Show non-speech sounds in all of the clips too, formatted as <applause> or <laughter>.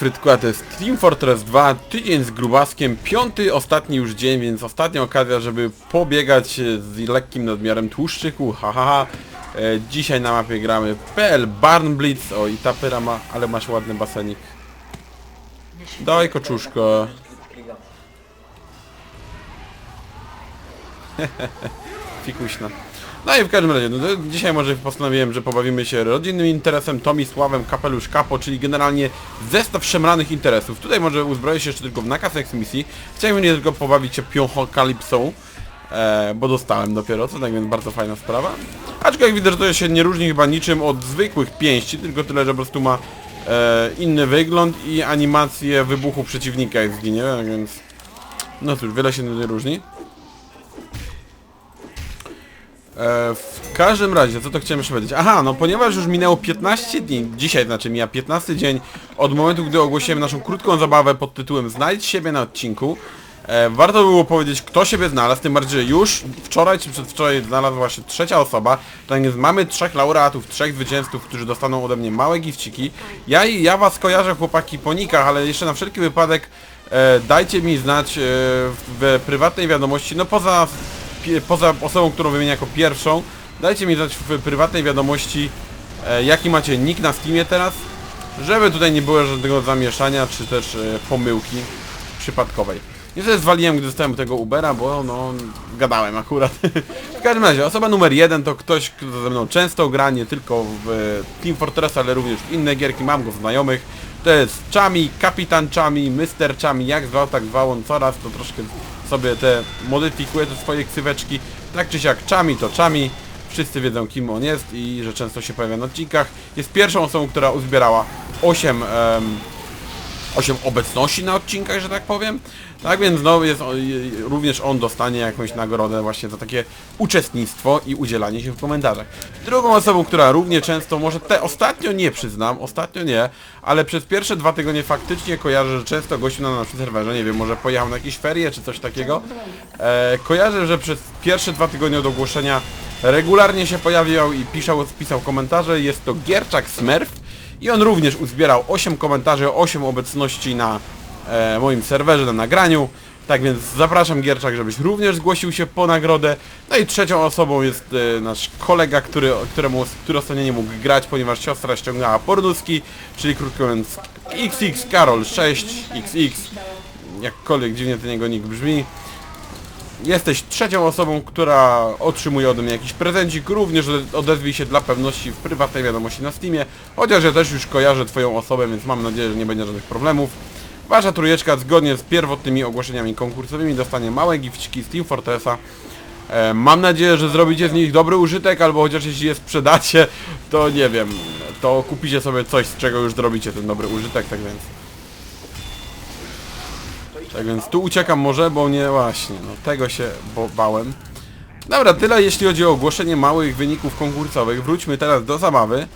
Frytku, a to jest Team Fortress 2, tydzień z grubaskiem, piąty, ostatni już dzień, więc ostatnia okazja, żeby pobiegać e, z lekkim nadmiarem tłuszczyku, hahaha. Ha, ha. E, dzisiaj na mapie gramy PL Barn Blitz, o i ta pyra ma, ale masz ładny basenik. Daj koczuszko. <laughs> Fikuśna. No i w każdym razie, no, dzisiaj może postanowiłem, że pobawimy się rodzinnym interesem, Tomisławem, Kapelusz Kapo, czyli generalnie zestaw szemranych interesów. Tutaj może uzbroję się jeszcze tylko w nakaz misji. Chciałem nie tylko pobawić się Pionchokalipsą, e, bo dostałem dopiero co, tak więc bardzo fajna sprawa. Aczkolwiek widzę, że to się nie różni chyba niczym od zwykłych pięści, tylko tyle, że po prostu ma e, inny wygląd i animację wybuchu przeciwnika jak zginie, tak więc... No cóż, wiele się nie różni. E, w każdym razie, co to chciałem jeszcze powiedzieć? Aha, no ponieważ już minęło 15 dni, dzisiaj znaczy mija 15 dzień od momentu, gdy ogłosiłem naszą krótką zabawę pod tytułem Znajdź siebie na odcinku. E, warto było powiedzieć, kto siebie znalazł, tym bardziej, już wczoraj czy przedwczoraj znalazła się trzecia osoba, tak więc mamy trzech laureatów, trzech zwycięzców, którzy dostaną ode mnie małe gifciki. Ja i ja was kojarzę chłopaki po nikach, ale jeszcze na wszelki wypadek e, dajcie mi znać e, w prywatnej wiadomości, no poza poza osobą, którą wymienię jako pierwszą, dajcie mi znać w prywatnej wiadomości, e, jaki macie nick na Steamie teraz, żeby tutaj nie było żadnego zamieszania, czy też e, pomyłki przypadkowej. Niestety zwaliłem, gdy dostałem tego Ubera, bo no, gadałem akurat. <laughs> w każdym razie, osoba numer jeden to ktoś, kto ze mną często gra, nie tylko w e, Team Fortress, ale również w inne gierki, mam go znajomych. To jest Chami, Kapitan Chami, Mr. Chami, jak zwał, tak zwał on coraz, to troszkę sobie te modyfikuje te swoje ksyweczki. Tak czy siak Chami to Chami, wszyscy wiedzą kim on jest i że często się pojawia na odcinkach. Jest pierwszą osobą, która uzbierała 8 em, 8 obecności na odcinkach, że tak powiem. Tak więc no, jest, również on dostanie jakąś nagrodę właśnie za takie uczestnictwo i udzielanie się w komentarzach. Drugą osobą, która równie często, może te ostatnio nie przyznam, ostatnio nie, ale przez pierwsze dwa tygodnie faktycznie kojarzę, że często gościu na naszym serwerze, nie wiem, może pojechał na jakieś ferie czy coś takiego. E, kojarzę, że przez pierwsze dwa tygodnie od ogłoszenia regularnie się pojawiał i pisał, pisał komentarze. Jest to Gierczak Smurf. I on również uzbierał 8 komentarzy, 8 obecności na e, moim serwerze, na nagraniu. Tak więc zapraszam Gierczak, żebyś również zgłosił się po nagrodę. No i trzecią osobą jest e, nasz kolega, który, któremu, który ostatnio nie mógł grać, ponieważ siostra ściągała pornuski, czyli krótko mówiąc XX Karol 6 XX. Jakkolwiek dziwnie ten jego nick brzmi. Jesteś trzecią osobą, która otrzymuje ode mnie jakiś prezencik, również ode- odezwij się dla pewności w prywatnej wiadomości na Steamie, chociaż ja też już kojarzę Twoją osobę, więc mam nadzieję, że nie będzie żadnych problemów. Wasza trójeczka zgodnie z pierwotnymi ogłoszeniami konkursowymi dostanie małe gifciki z Team Fortressa. E, mam nadzieję, że zrobicie z nich dobry użytek, albo chociaż jeśli je sprzedacie, to nie wiem, to kupicie sobie coś, z czego już zrobicie ten dobry użytek, tak więc... Tak więc tu uciekam może, bo nie właśnie, no tego się bo bałem. Dobra, tyle jeśli chodzi o ogłoszenie małych wyników konkursowych. Wróćmy teraz do zabawy.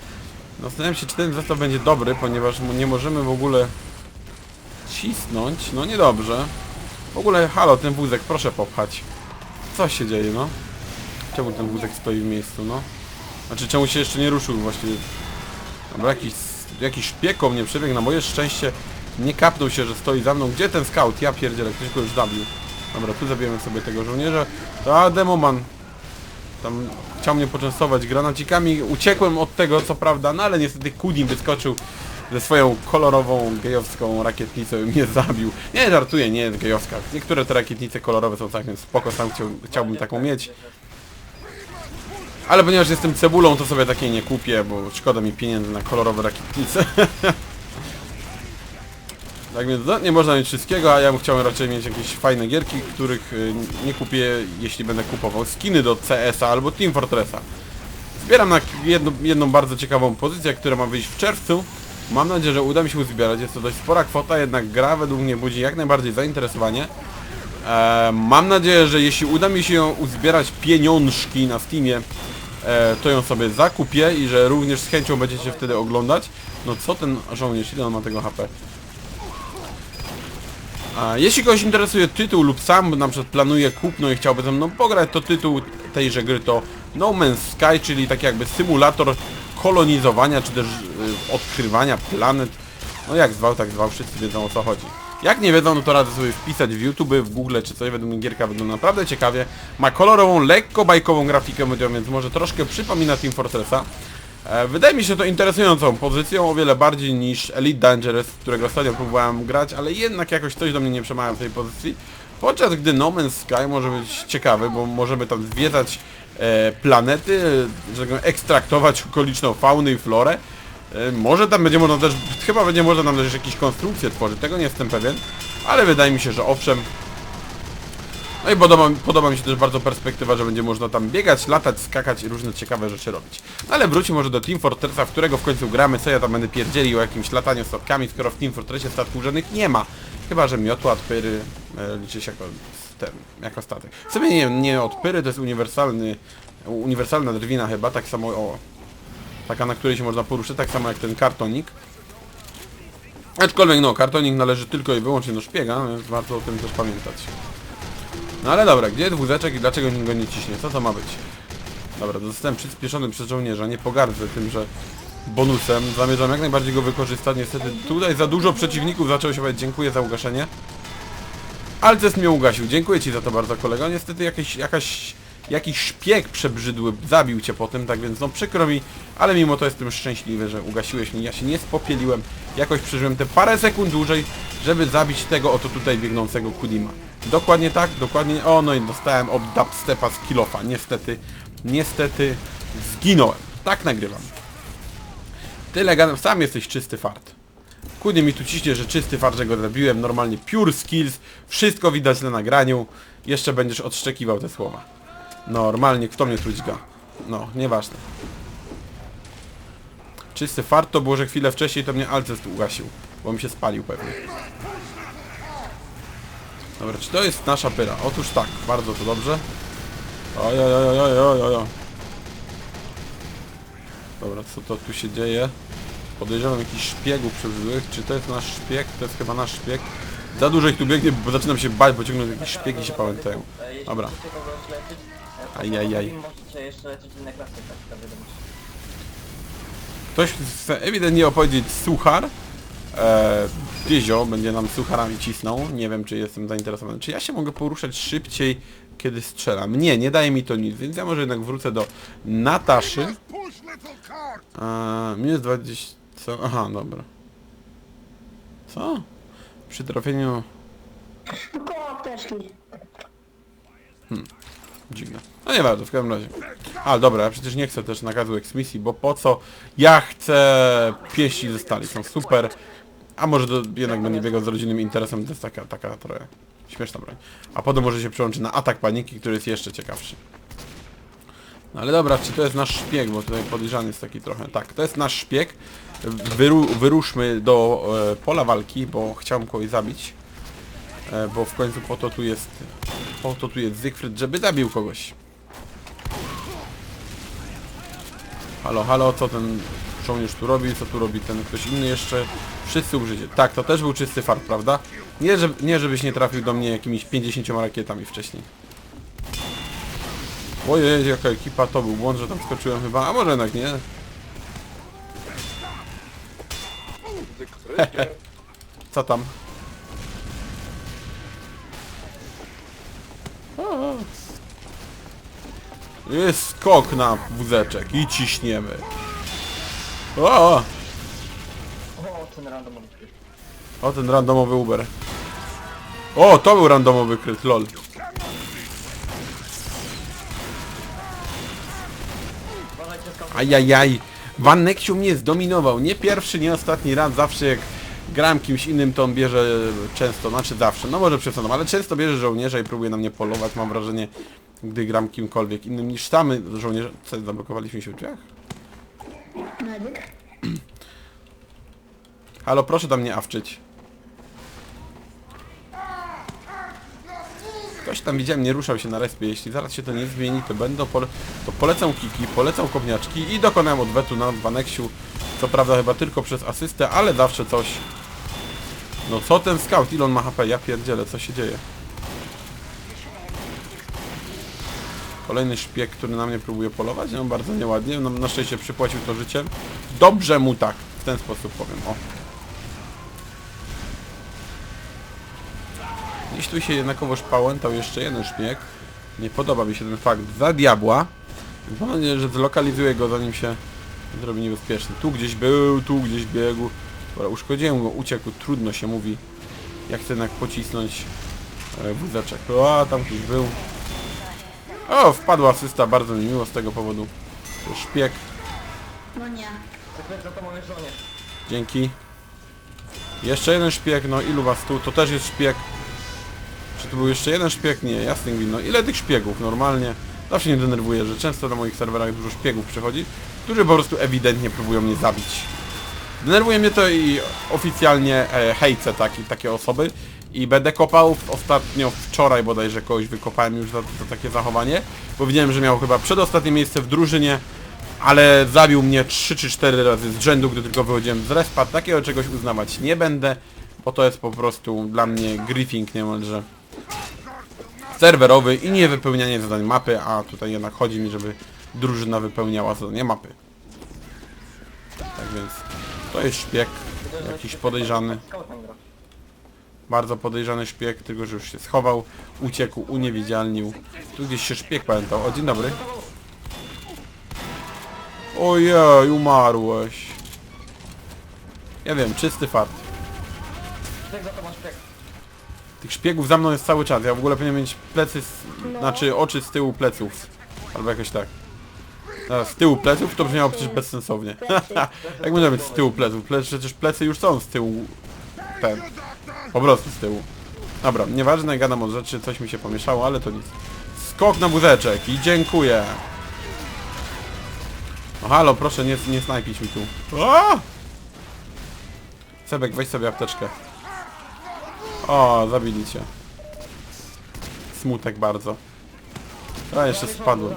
Zastanawiam się, czy ten zestaw będzie dobry, ponieważ nie możemy w ogóle cisnąć. No niedobrze. W ogóle, halo, ten wózek, proszę popchać. Co się dzieje, no? Czemu ten wózek stoi w miejscu, no? Znaczy, czemu się jeszcze nie ruszył właściwie? Dobra, jakiś, jakiś szpieg o mnie przebiegł, na moje szczęście nie kapnął się, że stoi za mną. Gdzie ten scout? Ja pierdzielę, ktoś go już zabił. Dobra, tu zabijemy sobie tego żołnierza. A demoman. Tam chciał mnie poczęstować granacikami. Uciekłem od tego, co prawda, no ale niestety Kudin wyskoczył ze swoją kolorową gejowską rakietnicą i mnie zabił. Nie, żartuję, nie jest gejowska. Niektóre te rakietnice kolorowe są całkiem spoko, sam chciał, chciałbym taką mieć. Ale ponieważ jestem cebulą, to sobie takiej nie kupię, bo szkoda mi pieniędzy na kolorowe rakietnice. <laughs> Tak więc no, nie można mieć wszystkiego, a ja bym chciał raczej mieć jakieś fajne gierki, których y, nie kupię, jeśli będę kupował skiny do CS-a albo Team Fortressa. Zbieram na jedną, jedną bardzo ciekawą pozycję, która ma wyjść w czerwcu. Mam nadzieję, że uda mi się uzbierać. Jest to dość spora kwota, jednak gra według mnie budzi jak najbardziej zainteresowanie. E, mam nadzieję, że jeśli uda mi się ją uzbierać pieniążki na Steamie, e, to ją sobie zakupię i że również z chęcią będziecie wtedy oglądać. No co ten żołnierz, ile on ma tego HP? A jeśli kogoś interesuje tytuł lub sam na przykład planuje kupno i chciałby ze mną pograć, to tytuł tejże gry to No Man's Sky, czyli tak jakby symulator kolonizowania, czy też y, odkrywania planet. No jak zwał, tak zwał, wszyscy wiedzą o co chodzi. Jak nie wiedzą, no to radzę sobie wpisać w YouTube, w Google czy coś, według mnie gierka wygląda naprawdę ciekawie. Ma kolorową, lekko bajkową grafikę, więc może troszkę przypomina Team Fortressa. E, Wydaje mi się to interesującą pozycją, o wiele bardziej niż Elite Dangerous, którego ostatnio próbowałem grać, ale jednak jakoś coś do mnie nie przemawia w tej pozycji. Podczas gdy No Man's Sky może być ciekawy, bo możemy tam zwiedzać e, planety, żeby ekstraktować okoliczną faunę i florę. E, może tam będzie można też, chyba będzie można tam też jakieś konstrukcje tworzyć, tego nie jestem pewien, ale wydaje mi się, że owszem, no i podoba, podoba mi się też bardzo perspektywa, że będzie można tam biegać, latać, skakać i różne ciekawe rzeczy robić. No ale wróćmy może do Team Fortressa, w którego w końcu gramy, co ja tam będę pierdzielił o jakimś lataniu statkami, skoro w Team Fortressie statków żadnych nie ma. Chyba, że miotła od pyry e, liczy się jako, ten, jako statek. W sumie nie, nie od pyry, to jest uniwersalny, uniwersalna drwina chyba, tak samo o... Taka, na której się można poruszyć, tak samo jak ten kartonik. Aczkolwiek no, kartonik należy tylko i wyłącznie do szpiega, więc warto o tym też pamiętać. No ale dobra, gdzie jest wózeczek i dlaczego go nie ciśnie? Co to ma być? Dobra, zostałem przyspieszony przez żołnierza, nie pogardzę tym, że bonusem. Zamierzam jak najbardziej go wykorzystać. Niestety tutaj za dużo przeciwników zaczęło się powiedzieć dziękuję za ugaszenie. Alces mnie ugasił. Dziękuję ci za to bardzo kolego. Niestety jakaś, jakiś szpieg przebrzydły zabił cię po tym, tak więc no przykro mi, ale mimo to jestem szczęśliwy, że ugasiłeś mnie. Ja się nie spopieliłem. Jakoś przeżyłem te parę sekund dłużej, żeby zabić tego oto tutaj biegnącego Kudima. Dokładnie tak, dokładnie. O, no i dostałem od dubstepa z kilofa. Niestety, niestety zginąłem. Tak nagrywam. Tyle gadam, sam jesteś czysty fart. Kudy mi tu ciśnie, że czysty fart, że go zabiłem, normalnie pure skills, wszystko widać na nagraniu. Jeszcze będziesz odszczekiwał te słowa. Normalnie, kto mnie trućga? No, nieważne. Czysty fart to było, że chwilę wcześniej to mnie Alcest ugasił, bo mi się spalił pewnie. Dobra, czy to jest nasza pyra? Otóż tak, bardzo to dobrze. Oj, oj, oj, oj, oj, oj, oj. Dobra, co to tu się dzieje? Podejrzewam jakichś szpiegów przebrzydłych. Czy to jest nasz szpieg? To jest chyba nasz szpieg. Za dużo ich tu biegnie, bo zaczynam się bać, bo ciągle jakieś szpiegi się pamiętają. E, Dobra. e, Ajajaj. Możecie jeszcze. Ktoś chce ewidentnie opowiedzieć suchar. Eee, Dyzio będzie nam sucharami cisnął. Nie wiem, czy jestem zainteresowany. Czy ja się mogę poruszać szybciej, kiedy strzelam? Nie, nie daje mi to nic, więc ja może jednak wrócę do Nataszy. Eee, minus 20... Co? Aha, dobra. Co? Przy trafieniu... Apteczki. Dziwne. No nie bardzo, w każdym razie. A dobra, ja przecież nie chcę też nakazu eksmisji, bo po co? Ja chcę pieści ze stali, są super. A może to jednak będzie biegał z rodzinnym interesem, to jest taka, taka trochę śmieszna broń. A potem może się przełączy na atak paniki, który jest jeszcze ciekawszy. No ale dobra, czy to jest nasz szpieg, bo tutaj podejrzany jest taki trochę. Tak, to jest nasz szpieg. Wyru wyruszmy do e, pola walki, bo chciałem kogoś zabić. E, bo w końcu po to tu jest po to tu jest Siegfried, żeby zabił kogoś. Halo, halo, co ten żołnierz tu robi, co tu robi ten ktoś inny jeszcze? Wszyscy użycie. Tak, to też był czysty fart, prawda? Nie, że, nie żebyś nie trafił do mnie jakimiś 50 rakietami wcześniej. Ojej, jaka ekipa, to był błąd, że tam skoczyłem chyba, a może jednak nie. <laughs> Co tam? Jest skok na wózeczek i ciśniemy. O, O, ten randomowy kryt. o ten randomowy Uber. O, to był randomowy kryt, lol. Ajajaj. Van Nexiu mnie zdominował. Nie pierwszy, nie ostatni raz. Zawsze jak gram kimś innym, to on bierze często, znaczy zawsze, no może przesadzam, ale często bierze żołnierza i próbuje na mnie polować. Mam wrażenie, gdy gram kimkolwiek innym niż samy żołnierze. Co, zablokowaliśmy się w drzwiach? Halo, proszę tam nie awczyć. Ktoś tam widziałem, nie ruszał się na respie. Jeśli zaraz się to nie zmieni, to będą pole to polecam kiki, polecam kopniaczki i dokonałem odwetu na Vanexiu. Co prawda chyba tylko przez asystę, ale zawsze coś. No co ten scout? Ile on ma HP? Ja pierdzielę, co się dzieje? Kolejny szpieg, który na mnie próbuje polować, no bardzo nieładnie, no, na szczęście przypłacił to życiem. Dobrze mu tak, w ten sposób powiem, o. Gdzieś tu się jednakowoż pałętał jeszcze jeden szpieg. Nie podoba mi się ten fakt za diabła. Mam nadzieję, że zlokalizuję go zanim się zrobi niebezpieczny. Tu gdzieś był, tu gdzieś biegł. Dobra, uszkodziłem go, uciekł, trudno się mówi. Jak chcę jednak pocisnąć e, wózeczek. O, a tam ktoś był. O, wpadła asysta, bardzo mi miło z tego powodu. To szpieg, No nie. Dzięki. Jeszcze jeden szpieg, no ilu was tu? To też jest szpieg. Czy tu był jeszcze jeden szpieg? Nie, jasny gwint. No ile tych szpiegów normalnie? Zawsze mnie denerwuje, że często na moich serwerach dużo szpiegów przychodzi, którzy po prostu ewidentnie próbują mnie zabić. Denerwuje mnie to i oficjalnie e, hejcę taki, takie osoby i będę kopał. Ostatnio wczoraj bodajże kogoś wykopałem już za, za takie zachowanie, bo widziałem, że miał chyba przedostatnie miejsce w drużynie, ale zabił mnie 3 czy 4 razy z rzędu, gdy tylko wychodziłem z respa. Takiego czegoś uznawać nie będę, bo to jest po prostu dla mnie griefing niemalże serwerowy i nie wypełnianie zadań mapy, a tutaj jednak chodzi mi, żeby drużyna wypełniała zadania mapy. Tak więc to jest szpieg, jakiś podejrzany, bardzo podejrzany szpieg, tylko że już się schował, uciekł, uniewidzialnił. Tu gdzieś się szpieg pamiętał. O, dzień dobry. Ojej, umarłeś. Ja wiem, czysty fart. Za. Tych szpiegów za mną jest cały czas. Ja w ogóle powinienem mieć plecy, z, znaczy oczy z tyłu pleców. Albo jakoś tak. A, z tyłu pleców to brzmiało przecież bezsensownie. <laughs> Jak można być z tyłu pleców? Ple, przecież plecy już są z tyłu. Ten. Po prostu z tyłu. Dobra, nieważne, gadam o rzeczy, coś mi się pomieszało, ale to nic. Skok na wózeczek i dziękuję. No halo, proszę nie, nie snajpić mi tu. Sebek, weź sobie apteczkę. O, zabili cię. Smutek bardzo. A, jeszcze spadłem.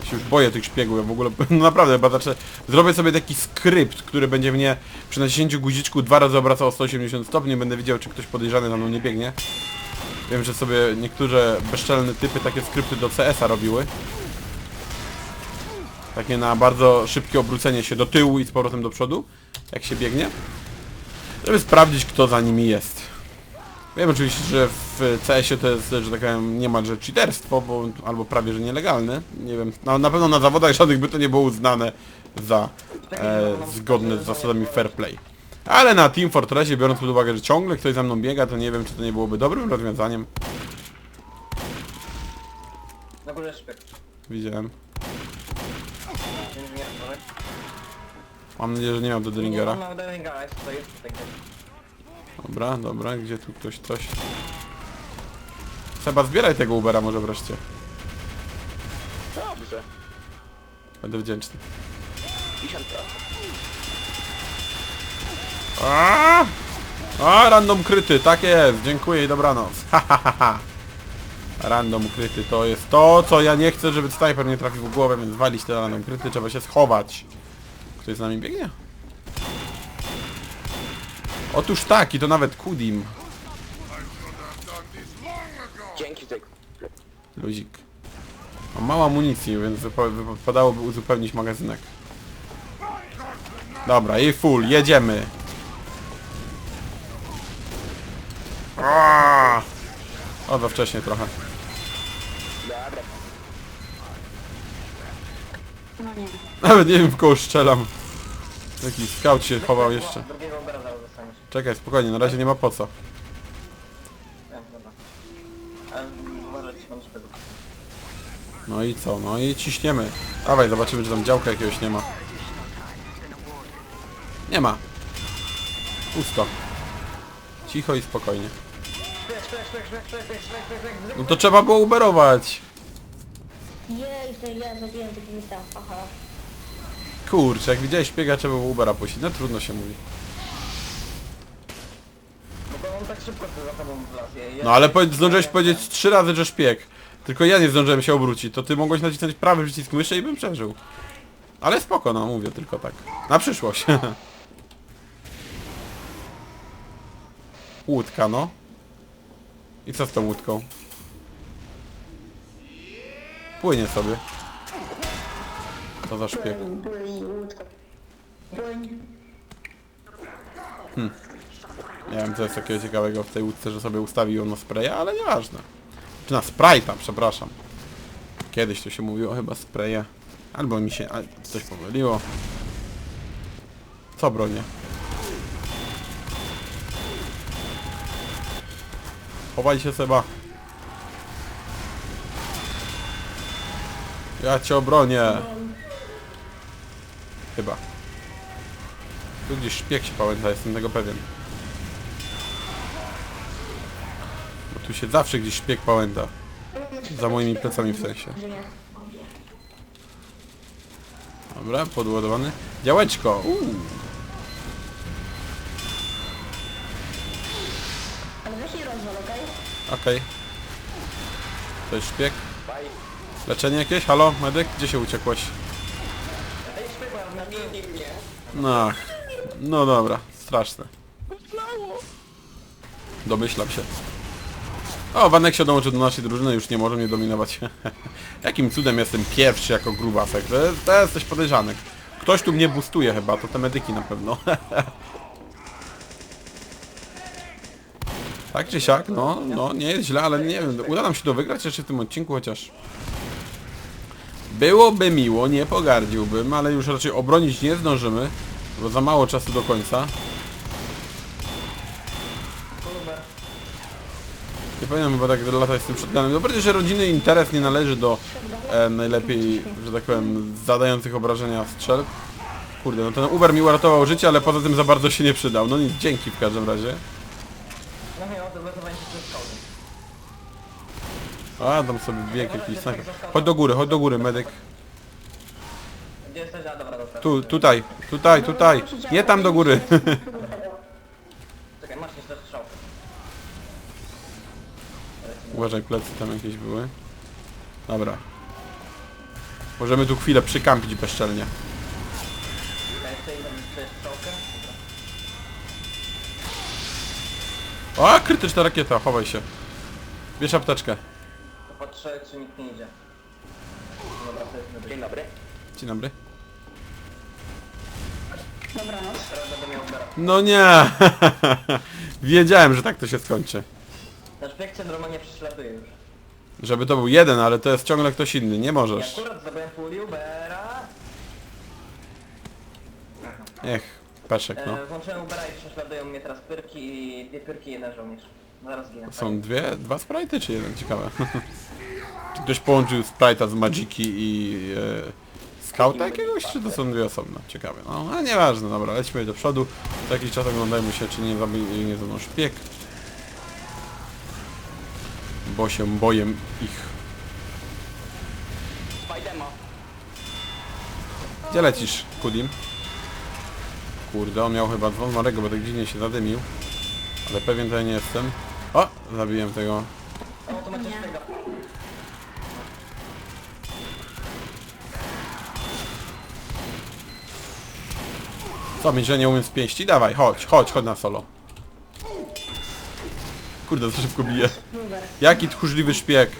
Ja się już boję tych szpiegów, ja w ogóle, <laughs> no naprawdę, bo znaczy, zrobię sobie taki skrypt, który będzie mnie przy naciśnięciu guziczku dwa razy obracał o 180 stopni, będę wiedział, czy ktoś podejrzany za mną nie biegnie. Wiem, że sobie niektóre bezczelne typy takie skrypty do CS-a robiły. Takie na bardzo szybkie obrócenie się do tyłu i z powrotem do przodu, jak się biegnie. Żeby sprawdzić, kto za nimi jest. Wiem oczywiście, że w CS-ie to jest, że tak powiem, niemalże cheaterstwo, bo, albo prawie, że nielegalne. Nie wiem, no, na pewno na zawodach żadnych by to nie było uznane za e, zgodne z zasadami fair play. Ale na Team Fortressie, biorąc pod uwagę, że ciągle ktoś za mną biega, to nie wiem, czy to nie byłoby dobrym rozwiązaniem. Na górze szpieg. Widziałem. Mam nadzieję, że nie miał do jest tutaj, jest tutaj. gdzieś. Dobra, dobra, gdzie tu ktoś coś... Seba, zbieraj tego Ubera może wreszcie. Dobrze. Będę wdzięczny. 50%. A, A, random kryty, tak jest, dziękuję i dobranoc. Ha, ha, ha, ha. Random kryty to jest to, co ja nie chcę, żeby snajper nie trafił w głowę, więc walić te random kryty, trzeba się schować. Ktoś z nami biegnie? Otóż tak, i to nawet Kudim. Dzięki. Luzik. Mam mało amunicji, więc wypa- wypadałoby uzupełnić magazynek. Dobra, i full, jedziemy. O, za wcześnie trochę. No nie. Nawet nie wiem w koło strzelam. Jaki scout się chował jeszcze. Czekaj, spokojnie, na razie nie ma po co. No i co? No i ciśniemy. Dawaj, zobaczymy czy tam działka jakiegoś nie ma. Nie ma. Pusto. Cicho i spokojnie. No to trzeba było uberować. Jej, to ja zrobiłem tego mita, aha. Kurczę, jak widziałeś szpiega, trzeba było Ubera puścić. No trudno się mówi. No to on tak szybko tu za tobą wlazł. Ja- ja- No ale powiedz, zdążyłeś powiedzieć trzy razy, że szpieg. Tylko ja nie zdążyłem się obrócić. To ty mogłeś nacisnąć prawy przycisk myszy i bym przeżył. Ale spoko, no mówię tylko tak. Na przyszłość. <laughs> Łódka, no. I co z tą łódką? Płynie sobie. To za szpieg. Płyń. Nie wiem co jest takiego ciekawego w tej łódce, że sobie ustawił na spraya, ale nieważne. Czy na Sprite'a, przepraszam. Kiedyś to się mówiło chyba spraya. Albo mi się coś pomyliło. Co bronię? Się Seba. Ja cię obronię. Chyba. Tu gdzieś szpieg się pałęta, jestem tego pewien. Bo tu się zawsze gdzieś szpieg pałęta. Za moimi plecami w sensie. Dobra, podładowany. Działeczko! Uuu. Ale weź nie rozwal, okej? Okej. To jest szpieg. Leczenie jakieś? Halo, medyk? Gdzie się uciekłeś? No, no dobra, straszne. Domyślam się. O, Wanek się dołączył do naszej drużyny, już nie może mnie dominować. <laughs> Jakim cudem jestem pierwszy jako grubasek? To jest, to jest coś. Ktoś tu mnie boostuje chyba, to te medyki na pewno. <laughs> tak czy siak, no, no, nie jest źle, ale nie wiem, uda nam się to wygrać jeszcze w tym odcinku chociaż. Byłoby miło, nie pogardziłbym, ale już raczej obronić nie zdążymy, bo za mało czasu do końca. Nie powinienem chyba tak latać z tym shotgunem. No bardziej, że rodziny interes nie należy do e, najlepiej, że tak powiem, zadających obrażenia strzelb. Kurde, no ten Uber mi uratował życie, ale poza tym za bardzo się nie przydał. No nic, dzięki w każdym razie. No nie, odwrótowanie się przez kołdy. A, tam sobie bieg jakiś snajper. Chodź do góry, chodź do góry, medyk. A. Tu, tutaj, tutaj, tutaj. Nie tam do góry. Czekaj, masz jeszcze. Uważaj, plecy tam jakieś były. Dobra. Możemy tu chwilę przykampić bezczelnie. Czekaj. O, krytyczna rakieta, chowaj się. Bierz apteczkę. Czy nikt nie idzie. Dobra, to jest medyk. Dzień dobry. Dzień dobry. Dobranoc. Teraz będę miał Ubera. No nie! <laughs> Wiedziałem, że tak to się skończy. Nasz bieg cię normalnie prześladuje już. Żeby to był jeden, ale to jest ciągle ktoś inny, nie możesz. akurat Ubera. Ech, peszek no. E, włączyłem Ubera i prześladują mnie teraz pyrki i dwie pyrki i jeden żołnierz. Zaraz. Są dwie, dwa sprite'y czy jeden? Ciekawe. <laughs> czy ktoś połączył sprite'a z Magiki i e, Scouta jakiegoś, czy to są dwie osobne? Ciekawe. No, ale nieważne, dobra, lećmy do przodu. Co jakiś czas oglądajmy się, czy nie zabij, nie zadą szpieg. Bo się boję ich. Gdzie lecisz, Kudim? Kurde, on miał chyba dzwon Marego, bo tak dziwnie się zadymił. Ale pewien ja nie jestem. O! Zabiłem tego. Co, mi że nie umiem z pięści? Dawaj, chodź, chodź, chodź na solo. Kurde, za szybko bije. Jaki tchórzliwy szpieg.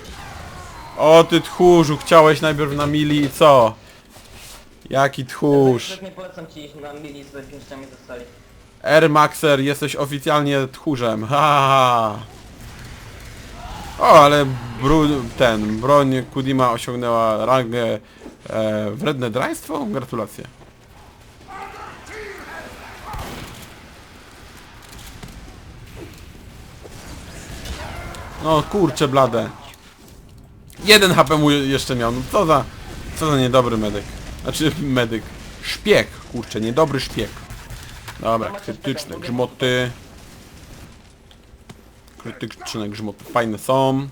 O ty tchórzu, chciałeś najpierw na mili i co? Jaki tchórz. Nie polecam ci iść na mili z pięściami zostali. R Maxer, jesteś oficjalnie tchórzem. Ha, ha, ha. O, ale bru, ten, broń Kudima osiągnęła rangę e, wredne draństwo? Gratulacje. No kurcze blade. Jeden HP mu jeszcze miał. No co za, co za niedobry medyk. Znaczy medyk. Szpieg, kurczę, niedobry szpieg. Dobra, krytyczne grzmoty. Krytyczne grzmoty fajne są.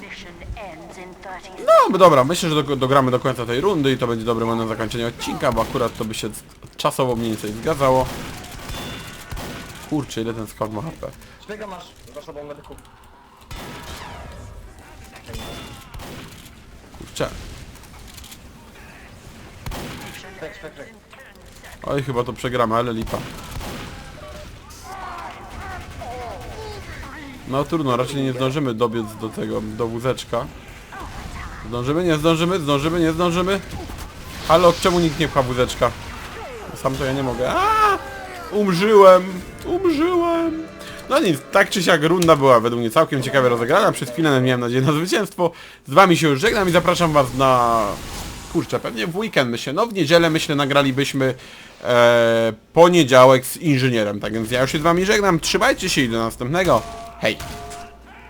Mission ends in 30 No dobra, myślę, że do, dogramy do końca tej rundy i to będzie dobry moment na zakończenie odcinka, bo akurat to by się czasowo mniej więcej zgadzało. Kurczę, ile ten scout ma HP. Szpiega masz za sobą medyku. Kurczę. Oj, chyba to przegramy, ale lipa. No trudno, raczej nie zdążymy dobiec do tego, do wózeczka. Zdążymy, nie zdążymy, zdążymy, nie zdążymy. Halo, czemu nikt nie pcha wózeczka? Sam to ja nie mogę. A! Umrzyłem! Umrzyłem! No nic, tak czy siak runda była według mnie całkiem ciekawie rozegrana. Przez chwilę miałem nadzieję na zwycięstwo. Z wami się już żegnam i zapraszam was na... Kurczę, pewnie w weekend myślę. No w niedzielę myślę nagralibyśmy e, poniedziałek z inżynierem. Tak więc ja już się z wami żegnam. Trzymajcie się i do następnego. Hej!